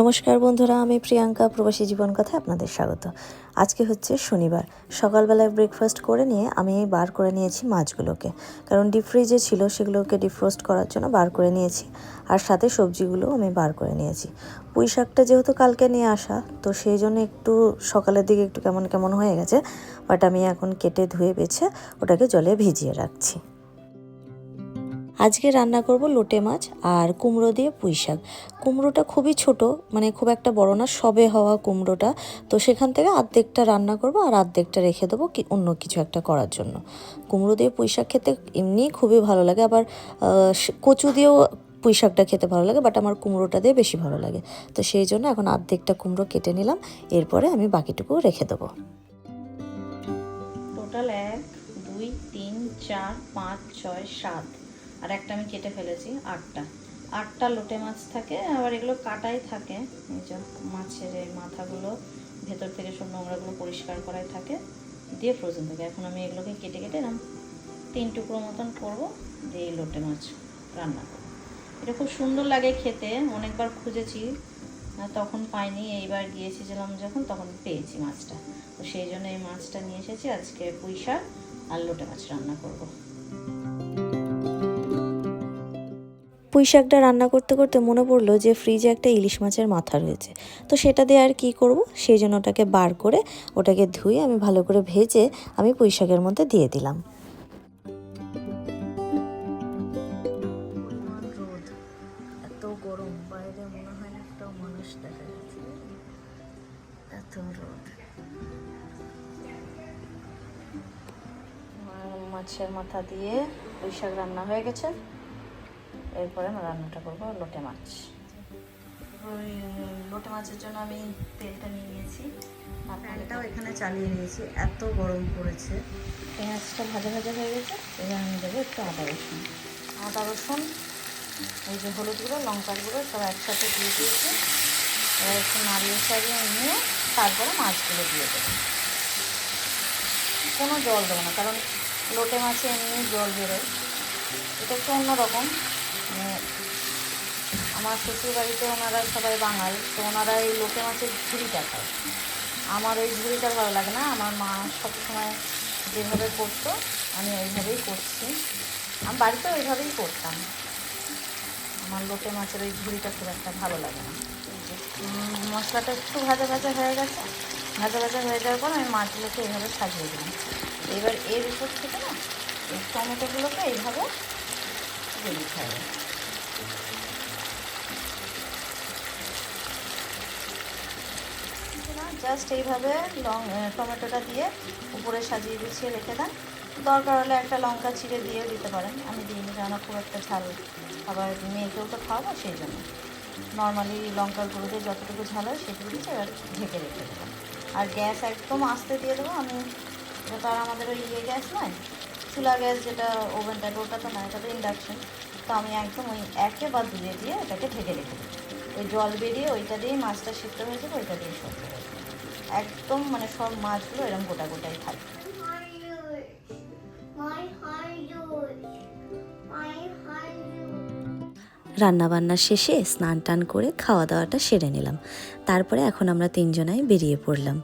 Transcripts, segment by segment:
নমস্কার বন্ধুরা, আমি প্রিয়াঙ্কা, প্রবাসী জীবন কথা আপনাদের স্বাগত। আজকে হচ্ছে শনিবার। সকালবেলায় ব্রেকফাস্ট করে নিয়ে আমি বার করে নিয়েছি মাছগুলোকে। কারণ ডিপ ফ্রিজে ছিল, সেগুলোকে ডিফ্রোস্ট করার জন্য বার করে নিয়েছি। আর সাথে সবজিগুলো আমি বার করে নিয়েছি। পুঁই শাকটা যেহেতু কালকে নিয়ে আসা, তো সেই জন্য একটু সকালের দিকে একটু কেমন কেমন হয়ে গেছে বাট আমি এখন কেটে ধুয়ে বেছে ওটাকে জলে ভিজিয়ে রাখছি। আজকে রান্না করব লোটে মাছ আর কুমড়ো দিয়ে পুঁই শাক। কুমড়োটা খুবই ছোট মানে খুব একটা বড় না, সবে হওয়া কুমড়োটা। তো সেখান থেকে আর্ধেকটা রান্না করব আর আর্ধেকটা রেখে দেবো কি, অন্য কিছু একটা করার জন্য। কুমড়ো দিয়ে পুঁই শাক খেতে এমনিই খুবই ভালো লাগে, আবার কচু দিয়েও পুঁই শাকটা খেতে ভালো লাগে, বাট আমার কুমড়োটা দিয়ে বেশি ভালো লাগে। তো সেই জন্য এখন আর্ধেকটা কুমড়ো কেটে নিলাম, এরপরে আমি বাকিটুকু রেখে দেবো। টোটাল এক, দুই, তিন, চার, পাঁচ, ছয়, সাত। আর একটা আমি কেটে ফেলেছি, আটটা। আটটা লোটে মাছ থাকে, আবার এগুলো কাটাই থাকে। এই যে মাছের এই মাথাগুলো, ভেতর থেকে সব নোংরাগুলো পরিষ্কার করাই থাকে, দিয়ে ফ্রোজেন থাকে। এখন আমি এগুলোকে কেটে কেটে এরকম তিন টুকরো মতন করব, দিয়ে লোটে মাছ রান্না করব। এটা খুব সুন্দর লাগে খেতে, অনেকবার খুঁজেছি তখন পাইনি, এইবার গিয়েছিলাম যখন, তখন পেয়েছি মাছটা। তো সেই জন্য এই মাছটা নিয়ে এসেছি, আজকে পুঁই শাক আর লোটে মাছ রান্না করব। পুঁই শাকটা রান্না করতে করতে মনে পড়ল যে ফ্রিজে একটা ইলিশ মাছের মাথা রয়েছে। তো সেটা দিয়ে আর কি করব? সেই জন্য ওটাকে বার করে ওটাকে ধুয়ে আমি ভালো করে ভেজে আমি পুঁই শাকের মধ্যে দিয়ে দিলাম। গরম বাইরে মনে হয় না একটা মানুষ দেখা যাচ্ছে এত রোদ। মাছের মাথা দিয়ে পুঁই শাক রান্না হয়ে গেছে। এরপরে আমি রান্নাটা করব লোটে মাছ। ওই লোটে মাছের জন্য আমি তেলটা নিয়ে নিয়েছি। আর ফ্যানটাও এখানে চালিয়ে নিয়েছি এত গরম পড়েছে। পেঁয়াজটা ভাজা ভাজা হয়ে গেছে এবার আমি দেবো একটু আদা রসুন। আদা রসুন এই যে হলুদ গুঁড়ো লঙ্কার গুঁড়ো সব একসাথে দিয়ে দিয়েছি। এবার একটু নাড়িয়ে সারিয়ে নিয়ে তারপরে মাছগুলো দিয়ে দেবো। কোনো জল দেবো না কারণ লোটে মাছে এমনি জল বেরোয়। এটা একটু অন্যরকম। আমার শ্বশুর বাড়িতে ওনারা সবাই বাঙাল, তো ওনারা এই লোকে মাছের ঝুড়িটা খায়। আমার ওই ঝুড়িটা ভালো লাগে না, আমার মা সবসময় যেভাবে করতো, আমি ওইভাবেই করছি। আমি বাড়িতে ওইভাবেই করতাম। আমার লোটে মাছের ওই ঝুড়িটা খুব একটা ভালো লাগে না। মশলাটা একটু ভাজা ভাজা হয়ে গেছে। ভাজা ভাজা হয়ে যাওয়ার পর আমি মাছগুলোকে এইভাবে সাজিয়ে দিলাম। এবার এর উপর থেকে না, এই টমেটোগুলোকে এইভাবে দিতে হবে জাস্ট এইভাবে লং টমেটোটা দিয়ে উপরে সাজিয়ে গুছিয়ে রেখে দেন। দরকার হলে একটা লঙ্কা চিড়ে দিয়ে দিতে পারেন। আমি দিইনি কেন খুব একটা ঝাল আবার মেয়েকেও তো খাওয়াবো, সেই জন্য। নর্মালি লঙ্কার গুঁড়ো দিয়ে যতটুকু ঝাল হয় সেটুকু দিয়ে এবার ঢেকে রেখে দেবো। আর গ্যাস একদম আস্তে দিয়ে দেবো। আমি, এটা তো আর আমাদের ওই ইয়ে গ্যাস নয় চুলা গ্যাস যেটা ওভেন টাইপ ওটা তো নয় এটা তো ইন্ডাকশন তো আমি একদম ওই একে বা দুয়ে দিয়ে এটাকে ঢেকে রেখে দেবো ওই জল বেরিয়ে ওইটা দিয়েই মাছটা সিদ্ধ হয়ে যাবে, ওইটা দিয়ে সব একদম মানে সব মাছগুলো এরকম গোটা গোটাই থাকে। hundred. রান্নাবান্না শেষে স্নান টান করে খাওয়া দাওয়াটা সেরে নিলাম। তারপরে এখন আমরা তিনজনাই বেরিয়ে পড়লাম।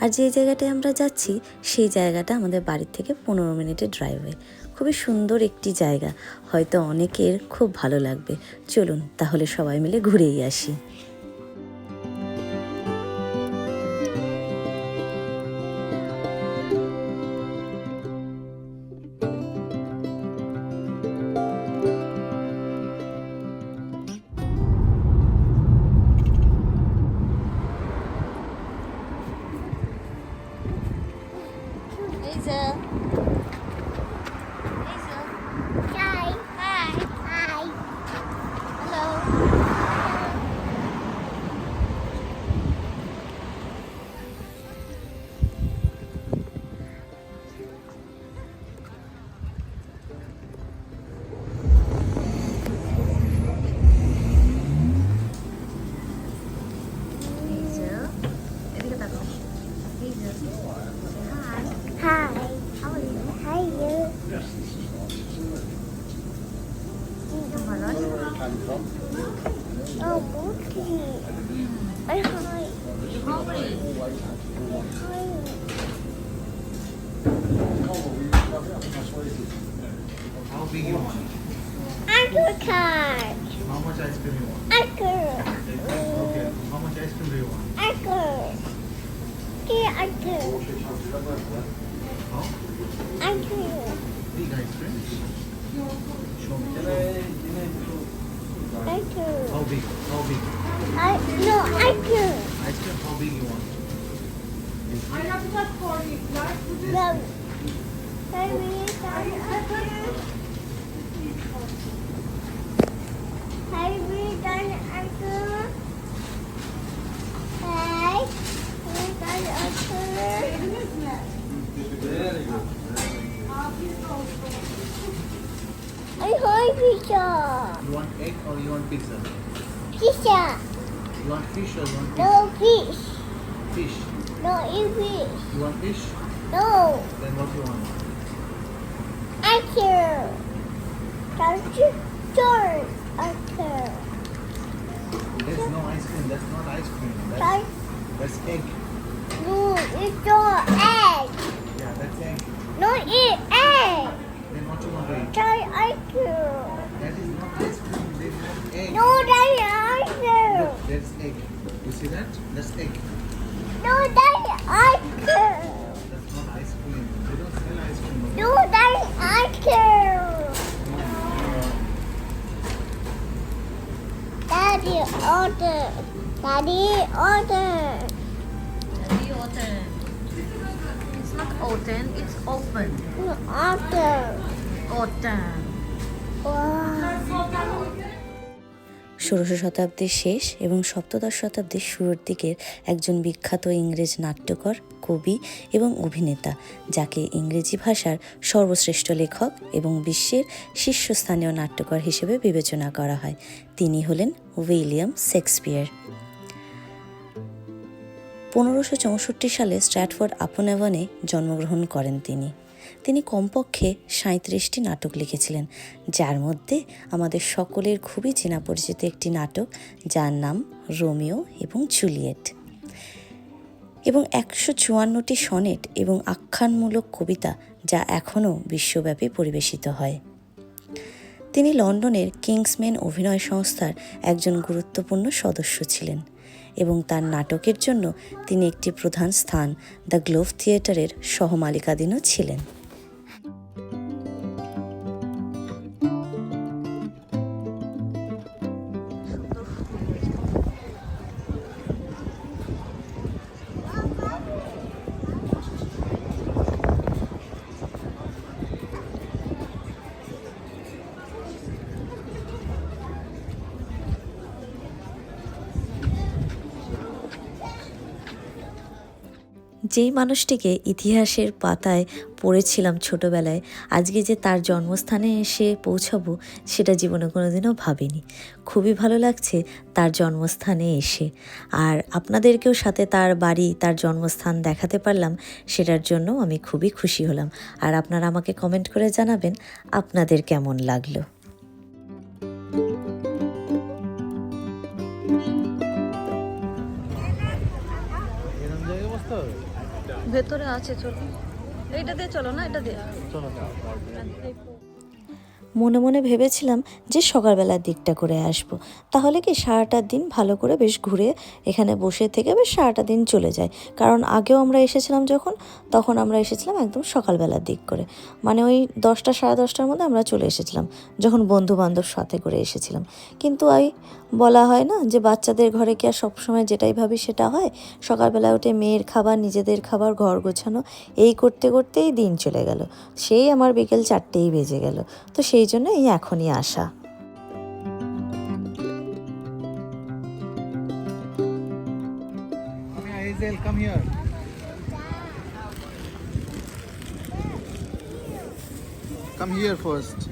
আর যে জায়গাটায় আমরা যাচ্ছি, সেই জায়গাটা আমাদের বাড়ির থেকে পনেরো মিনিটের ড্রাইভে। খুবই সুন্দর একটি জায়গা। হয়তো অনেকের খুব ভালো লাগবে। চলুন, তাহলে সবাই মিলে ঘুরেই আসি। How big you want? Uncle card. How much ice cream you want? Uncle. Okay. How much ice cream do you want? Uncle. Dear uncle. How? Uncle. Big ice cream. Show me. Uncle. How big? How big? I no uncle. Ice cream, how big you want? I have enough for you. No. Baby, I uncle. Uncle. I want pizza. You want egg or you want pizza? Pizza. You want fish or you want No fish. fish? No eat fish. You want fish? No. Then what do you want? Uncle. Don't you turn, uncle. There's no ice cream. That's not ice cream. That's, that's egg. no, it's not egg. Yeah, that's egg. No eat egg. Then what you want to eat? Try uncle. That is not ice cream. There's not egg. No, that's uncle. Look, there's egg. You see that? That's egg. No, that's uncle. That's not ice cream. They don't sell ice cream. No, that's uncle. Daddy order. Daddy order. Daddy open. It's not open, it's open. Order. Open. Wow. ষোড়শ শতাব্দীর শেষ এবং সপ্তদশ শতাব্দীর শুরুর দিকের একজন বিখ্যাত ইংরেজ নাট্যকর, কবি এবং অভিনেতা, যাকে ইংরেজি ভাষার সর্বশ্রেষ্ঠ লেখক এবং বিশ্বের শীর্ষস্থানীয় নাট্যকর হিসেবে বিবেচনা করা হয়। তিনি হলেন উইলিয়াম শেক্সপিয়ার। পনেরোশো চৌষট্টি সালে স্ট্র্যাটফোর্ড আপন জন্মগ্রহণ করেন তিনি। তিনি কমপক্ষে সাঁত্রিশটি নাটক লিখেছিলেন, যার মধ্যে আমাদের সকলের খুবই চেনা পরিচিত একটি নাটক, যার নাম রোমিও এবং জুলিয়েট। এবং একশো চুয়ান্নটি সনেট এবং আখ্যানমূলক কবিতা যা এখনও বিশ্বব্যাপী পরিবেশিত হয়। তিনি লন্ডনের কিংসম্যান অভিনয় সংস্থার একজন গুরুত্বপূর্ণ সদস্য ছিলেন এবং তার নাটকের জন্য তিনি একটি প্রধান স্থান দ্য গ্লোভ থিয়েটারের সহমালিকাধীনও ছিলেন। যেই মানুষটিকে ইতিহাসের পাতায় পড়েছিলাম ছোটবেলায়, আজকে যে তার জন্মস্থানে এসে পৌঁছাবো, সেটা জীবনে কোনোদিনও ভাবিনি। খুবই ভালো লাগছে তার জন্মস্থানে এসে। আর আপনাদেরকেও সাথে তার বাড়ি, তার জন্মস্থান দেখাতে পারলাম, সেটার জন্য আমি খুবই খুশি হলাম। আর আপনারা আমাকে কমেন্ট করে জানাবেন আপনাদের কেমন লাগল। ভেতরে আছে চলো। এইটা দিয়ে চলো না এটা দিয়ে। চলো মনে মনে ভেবেছিলাম যে সকালবেলার দিকটা করে আসব। তাহলে কি সারাটা দিন ভালো করে বেশ ঘুরে এখানে বসে থেকে বেশ সারাটা দিন চলে যায়? কারণ আগেও আমরা এসেছিলাম যখন তখন আমরা এসেছিলাম একদম সকালবেলার দিক করে। মানে ওই দশটা সাড়ে দশটার মধ্যে আমরা চলে এসেছিলাম যখন বন্ধু বান্ধব সাথে করে এসেছিলাম। কিন্তু ওই বলা হয় না যে বাচ্চাদের ঘরে কি আর সবসময় যেটাই ভাবি সেটা হয়? সকালবেলা উঠে মেয়ের খাবার নিজেদের খাবার ঘর গোছানো এই করতে করতেই দিন চলে গেল। সেই আমার বিকেল চারটেই বেজে গেল। তো সেই জন্য এই এখনই আসা। Come here, first.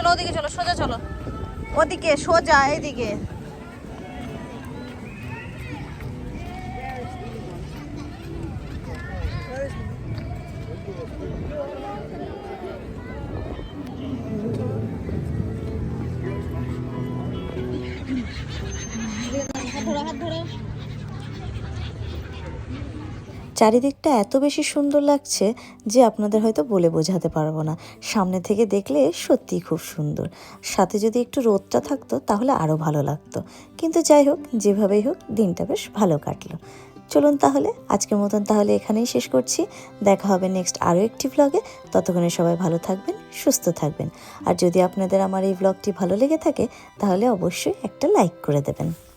চলো ওদিকে চলো সোজা চলো ওদিকে সোজা এদিকে Thank you. চারিদিকটা এত বেশি সুন্দর লাগছে যে আপনাদের হয়তো বলে বোঝাতে পারব না। সামনে থেকে দেখলে সত্যিই খুব সুন্দর। সাথে যদি একটু রোদটা থাকতো তাহলে আরও ভালো লাগতো। কিন্তু যাই হোক, যেভাবেই হোক, দিনটা বেশ ভালো কাটলো। চলুন তাহলে, আজকের মতন তাহলে এখানেই শেষ করছি। দেখা হবে নেক্সট আরও একটি ব্লগে ততক্ষণে সবাই ভালো থাকবেন, সুস্থ থাকবেন। আর যদি আপনাদের আমার এই ব্লগটি ভালো লেগে থাকে, তাহলে অবশ্যই একটা লাইক করে দেবেন।